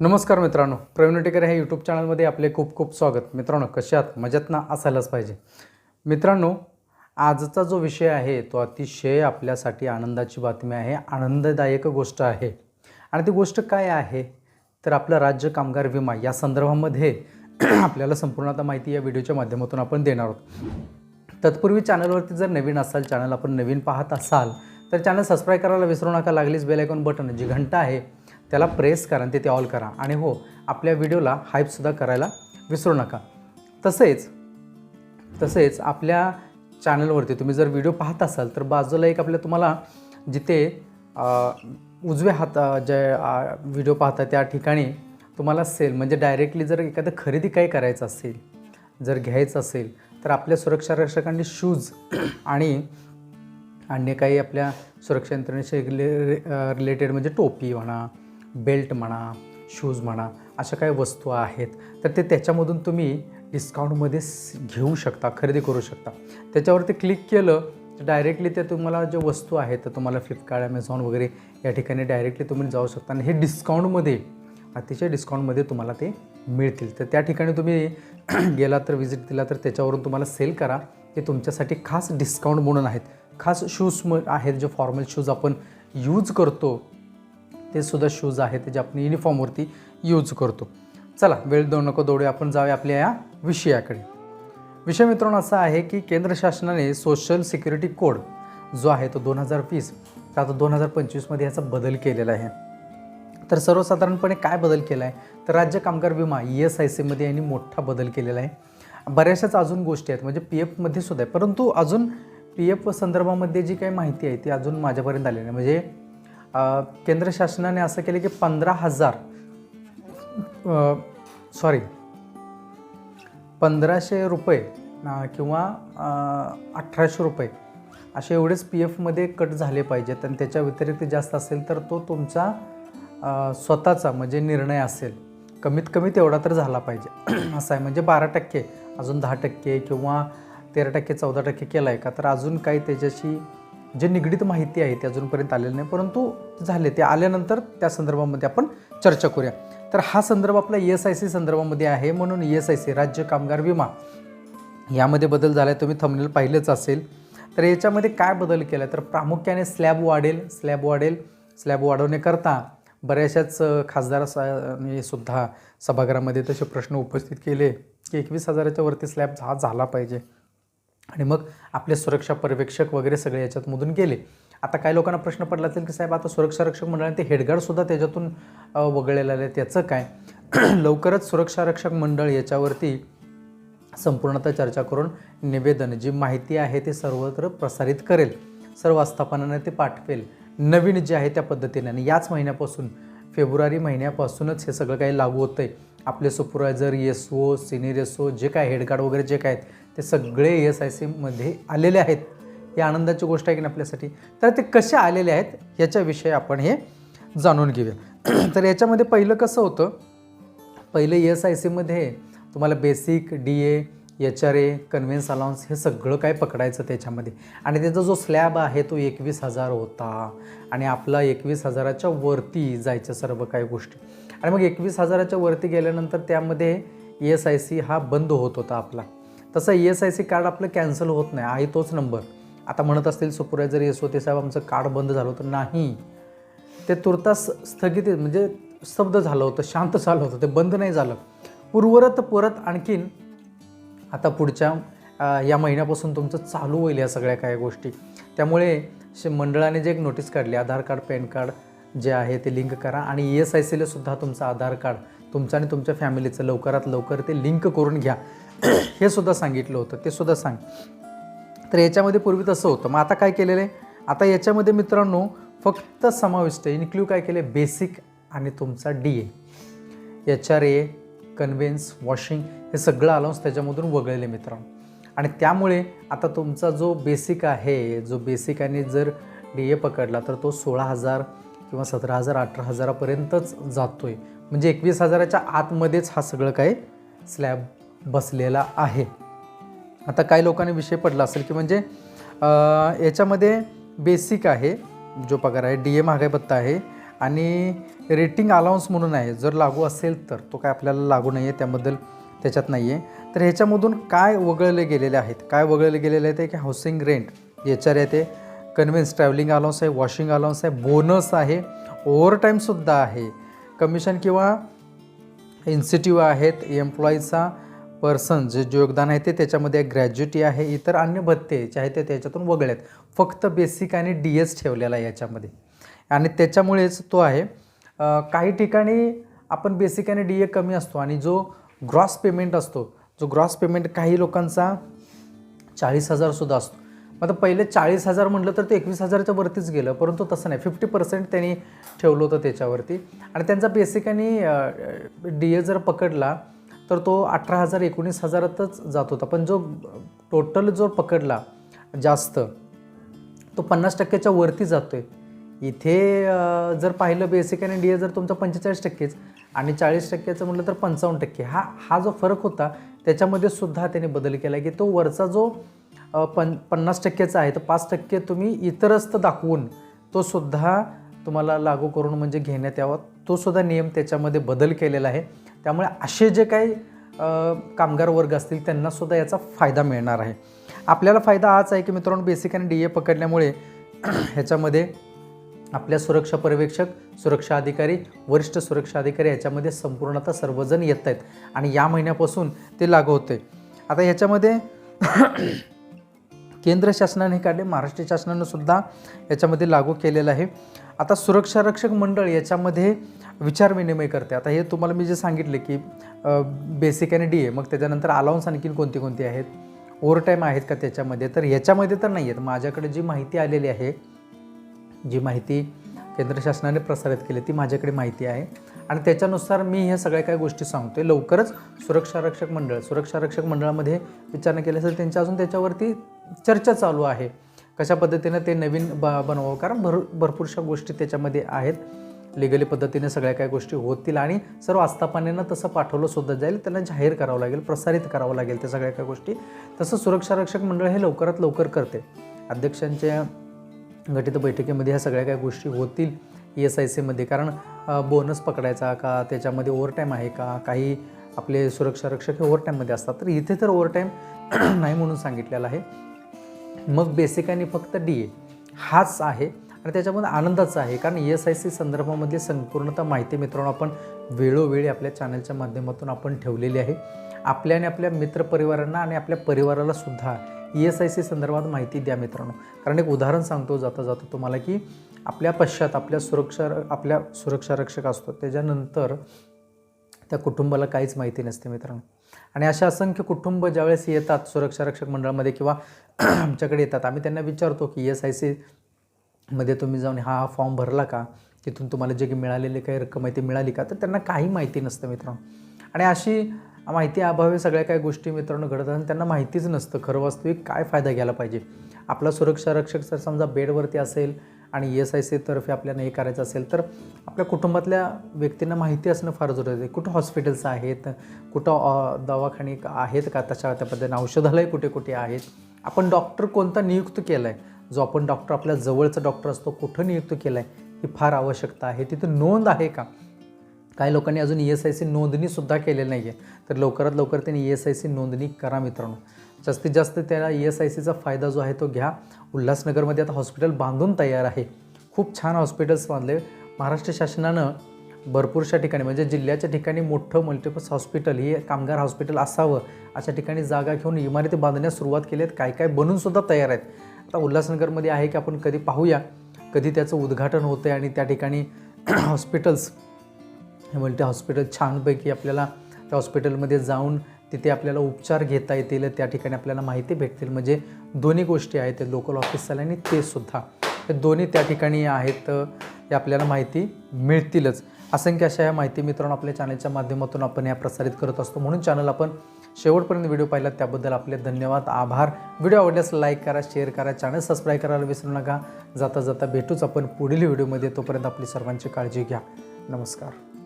नमस्कार मित्रांनो प्रवीण टेकर ह्या यूट्यूब चॅनलमध्ये आपले खूप खूप स्वागत. मित्रांनो कशात आहात? मजेत ना? असायलाच पाहिजे. मित्रांनो आजचा जो विषय आहे तो अतिशय आपल्यासाठी आनंदाची बातमी आहे. आनंददायक गोष्ट आहे. आणि ती गोष्ट काय आहे? तर आपलं राज्य कामगार विमा या संदर्भामध्ये आपल्याला संपूर्ण आता माहिती या व्हिडिओच्या माध्यमातून आपण देणार आहोत. तत्पूर्वी चॅनलवरती जर नवीन असाल चॅनल आपण नवीन पाहत असाल तर चॅनल सबस्क्राईब करायला विसरू नका. लागलीच बेल आयकॉन बटन जी घंटा आहे त्याला प्रेस करा आणि तिथे ऑल करा. आणि हो आपल्या व्हिडिओला हाईपसुद्धा करायला विसरू नका. तसेच तसेच आपल्या चॅनलवरती तुम्ही जर व्हिडिओ पाहत असाल तर बाजूला एक आपल्या तुम्हाला जिथे उजव्या हात जे व्हिडिओ पाहता त्या ठिकाणी तुम्हाला सेल म्हणजे डायरेक्टली जर एखादं खरेदी काही करायचं असेल जर घ्यायचं असेल तर आपल्या सुरक्षा रक्षकांनी शूज आणि अन्य काही आपल्या सुरक्षा यंत्रणेशी रिले रिलेटेड म्हणजे टोपी म्हणा बेल्ट म्हणा शूज म्हणा अशा काही वस्तू आहेत तर ते त्याच्यामधून तुम्ही डिस्काउंटमध्ये घेऊ शकता खरेदी करू शकता. त्याच्यावरती क्लिक केलं तर डायरेक्टली ते तुम्हाला जे वस्तू आहेत तर तुम्हाला फ्लिपकार्ट ॲमेझॉन वगैरे या ठिकाणी डायरेक्टली तुम्ही जाऊ शकता. आणि हे डिस्काउंटमध्ये अतिशय डिस्काउंटमध्ये तुम्हाला ते मिळतील. तर त्या ठिकाणी तुम्ही गेला तर विजिट दिला तर त्याच्यावरून तुम्हाला सेल करा. ते तुमच्यासाठी खास डिस्काउंट म्हणून आहेत. खास शूज म आहेत जे फॉर्मल शूज आपण यूज करतो. ते सुद्धा शूज आहेत जे आपण युनिफॉर्मवरती यूज करतो. चला वेळ देऊ नको दौडे आपण जाऊया आपल्या या विषयाकडे. विषय मित्रांनो असा आहे की केंद्र शासनाने सोशल सिक्युरिटी कोड जो आहे तो दोन हजार वीस तर आता दोन हजार पंचवीसमध्ये याचा बदल केलेला आहे. तर सर्वसाधारणपणे काय बदल केला आहे तर राज्य कामगार विमा ई एस आय सीमध्ये यांनी मोठा बदल केलेला आहे. बऱ्याचशाच अजून गोष्टी आहेत म्हणजे पी एफमध्ये सुद्धा आहे परंतु अजून पी एफ संदर्भामध्ये जी काही माहिती आहे ती अजून माझ्यापर्यंत आलेली नाही. म्हणजे केंद्र शासनाने असं केलं की पंधरा हजार सॉरी पंधराशे रुपये किंवा अठराशे रुपये असे एवढेच पी एफमध्ये कट झाले पाहिजेत. आणि त्याच्या व्यतिरिक्त जास्त असेल तर तो तुमचा स्वतःचा म्हणजे निर्णय असेल. कमीत कमी तेवढा तर झाला पाहिजे. असं आहे. म्हणजे बारा टक्के अजून दहा टक्के किंवा तेरा टक्के चौदा टक्के केला आहे का? तर अजून काही त्याच्याशी जे निगडीत माहिती आहे ते अजूनपर्यंत आलेलं नाही परंतु झाले ते आल्यानंतर त्या संदर्भामध्ये आपण चर्चा करूया. तर हा संदर्भ आपला ई एस आय सी संदर्भामध्ये आहे म्हणून ई एस आय सी राज्य कामगार विमा. यामध्ये बदल झाला आहे तुम्ही थंबनेल पाहिलंच असेल. तर याच्यामध्ये काय बदल केला तर प्रामुख्याने स्लॅब वाढेल स्लॅब वाढेल. स्लॅब वाढवण्याकरता बऱ्याचशाच खासदार म्हणजे सुद्धा सभागृहामध्ये तसे प्रश्न उपस्थित केले की एकवीस हजाराच्या वरती स्लॅब हा झाला पाहिजे. आणि मग आपले सुरक्षा पर्यवेक्षक वगैरे सगळे याच्यातमधून गेले. आता काही लोकांना प्रश्न पडला असेल की साहेब आता सुरक्षा रक्षक मंडळाने ते हेडगार्डसुद्धा त्याच्यातून वगळलेलं आहे. त्याचं काय? लवकरच सुरक्षा रक्षक मंडळ याच्यावरती संपूर्णतः चर्चा करून निवेदन जी माहिती आहे ते सर्वत्र प्रसारित करेल. सर्व आस्थापनांना ते पाठवेल. नवीन जे आहे त्या पद्धतीने. आणि याच महिन्यापासून फेब्रुवारी महिन्यापासूनच हे सगळं काही लागू होतं आहे आपले supervisor S O senior S O जे काय हेडगार्ड वगैरे जे काय आहेत ते सगळे एस आय सीमध्ये आलेले आहेत. ही आनंदाची गोष्ट आहे की आपल्यासाठी? तर ते कसे आलेले आहेत याच्याविषयी आपण हे जाणून घेऊया. तर याच्यामध्ये पहिलं कसं होतं? पहिलं एस आय सीमध्ये तुम्हाला basic D A H R A conveyance allowance हे सगळं काय पकडायचं त्याच्यामध्ये? आणि त्याचा जो स्लॅब आहे तो एकवीस हजार होता. आणि आपला एकवीस हजाराच्या वरती जायच्या सर्व काही गोष्टी. आणि मग एकवीस हजाराच्या वरती गेल्यानंतर त्यामध्ये ई एस आय सी हा बंद होत होता आपला. तसं E S I C card आपलं कॅन्सल होत नाही आहे तोच नंबर आता म्हणत असतील सुपरवायझर येस होते साहेब आमचं कार्ड बंद झालं होतं. नाही. ते तुर्तास स्थगित म्हणजे स्तब्ध झालं होतं शांत झालं होतं ते बंद नाही झालं. पूर्वरत परत आणखीन आता पुढच्या या महिन्यापासून तुमचं चालू होईल या सगळ्या काही गोष्टी. त्यामुळे श मंडळाने जे एक नोटीस काढली आधार कार्ड पॅन कार्ड जे आहे ते लिंक करा. आणि ई एस आय सीलासुद्धा तुमचं आधार कार्ड तुमचं आणि तुमच्या फॅमिलीचं लवकरात लवकर ते लिंक करून घ्या. हे सुद्धा सांगितलं होतं ते सुद्धा सांग. तर याच्यामध्ये पूर्वी तसं होतं. मग आता काय केलेलं आहे? आता याच्यामध्ये मित्रांनो फक्त समाविष्ट इन्क्ल्यू काय केले बेसिक आणि तुमचा D A. H R A conveyance washing हे सगळं अलाउन्स त्याच्यामधून वगळले मित्रांनो. आणि त्यामुळे आता तुमचा जो बेसिक आहे जो बेसिक आणि जर डी ए पकडला तर तो सोळा हजार किंवा सतरा हजार अठरा हजारापर्यंतच जातो आहे म्हणजे एकवीस हजाराच्या आतमध्येच हा सगळं काही स्लॅब बसलेला आहे. आता काही लोकांनी विषय पडला असेल की म्हणजे याच्यामध्ये बेसिक आहे जो पगार आहे डी ए महागाई भत्ता आहे आणि रेटिंग अलाउन्स म्हणून आहे. जर लागू असेल तर तो काय आपल्याला लागू नाही आहे त्याबद्दल त्याच्यात नाही आहे तर ह्याच्यामधून काय वगळले गेलेले आहेत? काय वगळले गेलेले आहेत? की हाऊसिंग रेंट याच्यावर आर आहे ते. कन्व्हिन्स ट्रॅव्हलिंग अलाउन्स आहे वॉशिंग अलाउन्स आहे बोनस आहे ओव्हरटाईमसुद्धा आहे. कमिशन किंवा इन्स्टिट्यूट आहेत एम्प्लॉईचा पर्सन जे योगदान आहे ते त्याच्यामध्ये ग्रॅज्युटी आहे इतर अन्य भत्ते जे आहेत ते त्याच्यातून वगळे आहेत फक्त बेसिक आणि डी एस ठेवलेला आहे याच्यामध्ये. आणि त्याच्यामुळेच तो आहे. काही ठिकाणी आपण बेसिक आणि डी ए कमी असतो आणि जो ग्रॉस पेमेंट असतो जो ग्रॉस पेमेंट काही लोकांचा चाळीस हजारसुद्धा असतो. आता पहिले चाळीस हजार म्हटलं तर ते एकवीस हजारच्या वरतीच गेलं परंतु तसं नाही. फिफ्टी पर्सेंट त्यांनी ठेवलं होतं त्याच्यावरती. आणि त्यांचा बेसिकली डी ए जर पकडला तर तो अठरा हजार एकोणीस हजारातच जात होता. पण जो टोटल जो पकडला जास्त तो पन्नास टक्क्याच्या वरती जातो आहे इथे जर पाहिलं बेसिक आणि डी ए जर तुमचा पंचेचाळीस टक्केच आणि चाळीस टक्क्याचं म्हटलं तर पंचावन्न टक्के. हा हा जो फरक होता त्याच्यामध्ये सुद्धा त्याने बदल केला की तो वरचा जो पन पन्नास टक्क्याचा आहे. तर पाच टक्के तुम्ही इतरस्त दाखवून तो सुद्धा तुम्हाला लागू करून म्हणजे घेण्यात यावा. तो सुद्धा नियम त्याच्यामध्ये बदल केलेला आहे. त्यामुळे असे जे काही कामगार वर्ग असतील त्यांनासुद्धा याचा फायदा मिळणार आहे. आपल्याला फायदा हाच आहे की मित्रांनो बेसिक आणि डी ए पकडल्यामुळे ह्याच्यामध्ये आपल्या सुरक्षा पर्यवेक्षक सुरक्षा अधिकारी वरिष्ठ सुरक्षा अधिकारी याच्यामध्ये संपूर्णतः सर्वजण येत आहेत. आणि या महिन्यापासून ते लागू होते आता ह्याच्यामध्ये केंद्र शासनाने काढले महाराष्ट्र शासनानं सुद्धा याच्यामध्ये लागू केलेलं आहे. आता सुरक्षा रक्षक मंडळ याच्यामध्ये विचारविनिमय करते. आता हे तुम्हाला मी जे सांगितले की बेसिक आणि डी ए मग त्याच्यानंतर अलाउन्स आणखीन कोणती कोणती आहेत? ओव्हरटाईम आहेत का त्याच्यामध्ये? तर ह्याच्यामध्ये तर नाही आहेत. माझ्याकडे जी माहिती आलेली आहे जी माहिती केंद्र शासनाने प्रसारित केली ती माझ्याकडे माहिती आहे. आणि त्याच्यानुसार मी ह्या सगळ्या काही गोष्टी सांगतोय. लवकरच सुरक्षा रक्षक मंडळ सुरक्षा रक्षक मंडळामध्ये विचारणा केली असेल त्यांच्या अजून त्याच्यावरती चर्चा चालू आहे. कशा पद्धतीनं ते नवीन ब बनवावं? कारण भर भरपूरशा गोष्टी त्याच्यामध्ये आहेत. लिगली पद्धतीने सगळ्या काही गोष्टी होतील आणि सर्व आस्थापनेनं तसं पाठवलं सुद्धा जाईल. त्यांना जाहीर करावं लागेल प्रसारित करावं लागेल त्या सगळ्या काही गोष्टी. तसं सुरक्षा रक्षक मंडळ हे लवकरात लवकर करते. अध्यक्षांच्या घटित बैठकीमध्ये ह्या सगळ्या काही गोष्टी होतील ई एस आय सीमध्ये कारण बोनस पकडायचा का? त्याच्यामध्ये ओव्हरटाईम आहे का? काही आपले सुरक्षा रक्षक हे ओव्हरटाईममध्ये असतात. तर इथे तर ओव्हरटाईम नाही म्हणून सांगितलेलं आहे. मग बेसिक आणि फक्त डी ए हाच आहे आणि त्याच्यामध्ये आनंदाचा आहे. कारण ई एस आय सी संदर्भामध्ये संपूर्णतः माहिती मित्रांनो आपण वेळोवेळी आपल्या चॅनलच्या माध्यमातून आपण ठेवलेली आहे. आपल्या आणि आपल्या मित्रपरिवारांना आणि आपल्या परिवाराला सुद्धा ई एस आय सी संदर्भात माहिती द्या मित्रांनो. कारण एक उदाहरण सांगतो जाता जाता तुम्हाला की आपल्या पश्चात आपल्या सुरक्षा आपल्या सुरक्षा रक्षक असतो. त्याच्यानंतर त्या कुटुंबाला काहीच माहिती नसते मित्रांनो. आणि अशा असंख्य कुटुंब ज्यावेळेस येतात सुरक्षा रक्षक मंडळामध्ये किंवा आमच्याकडे येतात आम्ही त्यांना विचारतो की एस आय सी मध्ये तुम्ही जाऊन हा हा फॉर्म भरला का? तिथून तुम्हाला जे काही मिळालेली काही रक्कम आहे ती मिळाली का? तर त्यांना काही माहिती नसतं मित्रांनो. आणि अशी माहिती अभावी सगळ्या काही गोष्टी मित्रांनो घडत आणि त्यांना माहितीच नसतं. खरं वास्तविक काय फायदा घ्यायला पाहिजे? आपला सुरक्षा रक्षक जर समजा बेडवरती असेल आणि ई एस आय सीतर्फे आपल्याला हे करायचं असेल तर आपल्या कुटुंबातल्या व्यक्तींना माहिती असणं फार जरुरी आहे. कुठं हॉस्पिटल्स आहेत कुठं दवाखाने आहेत का? तशा त्या पद्धतीने औषधालय कुठे कुठे आहेत? आपण डॉक्टर कोणता नियुक्त केला आहे जो आपण डॉक्टर आपल्या जवळचा डॉक्टर असतो कुठं नियुक्त केला आहे ही फार आवश्यकता आहे. तिथं नोंद आहे का? काही लोकांनी अजून ई एस आय सी नोंदणीसुद्धा केलेली नाही आहे तर लवकरात लवकर त्यांनी ई एस आय सी नोंदणी करा मित्रांनो. जास्तीत जास्त त्याला ई एस आय सीचा फायदा जो आहे तो घ्या. उल्हासनगरमध्ये आता हॉस्पिटल बांधून तयार आहे. खूप छान हॉस्पिटल्स बांधले. महाराष्ट्र शासनानं भरपूरशा ठिकाणी म्हणजे जिल्ह्याच्या ठिकाणी मोठं मल्टिपल्स हॉस्पिटल हे कामगार हॉस्पिटल असावं अशा ठिकाणी जागा घेऊन इमारती बांधण्यास सुरुवात केली आहेत काय काय बनूनसुद्धा तयार आहेत. आता उल्हासनगरमध्ये आहे की आपण कधी पाहूया कधी त्याचं उद्घाटन होतं आहे आणि त्या ठिकाणी हॉस्पिटल्स हे मल्टी हॉस्पिटल छानपैकी आपल्याला त्या हॉस्पिटलमध्ये जाऊन तिथे आपल्याला उपचार घेता येतील त्या ठिकाणी आपल्याला माहिती भेटतील. म्हणजे दोन्ही गोष्टी आहेत ते लोकल ऑफिस आणि ते सुद्धा. हे दोन्ही त्या ठिकाणी आहेत हे आपल्याला माहिती मिळतीलच. असंख्य अशा या माहिती मित्रांनो आपल्या चॅनलच्या माध्यमातून आपण या प्रसारित करत असतो. म्हणून चॅनल आपण शेवटपर्यंत व्हिडिओ पाहिला त्याबद्दल आपले धन्यवाद आभार. व्हिडिओ आवडल्यास लाईक करा शेअर करा चॅनल सबस्क्राईब करायला विसरू नका. जाता जाता भेटूच आपण पुढील व्हिडिओमध्ये. तोपर्यंत आपली सर्वांची काळजी घ्या. नमस्कार.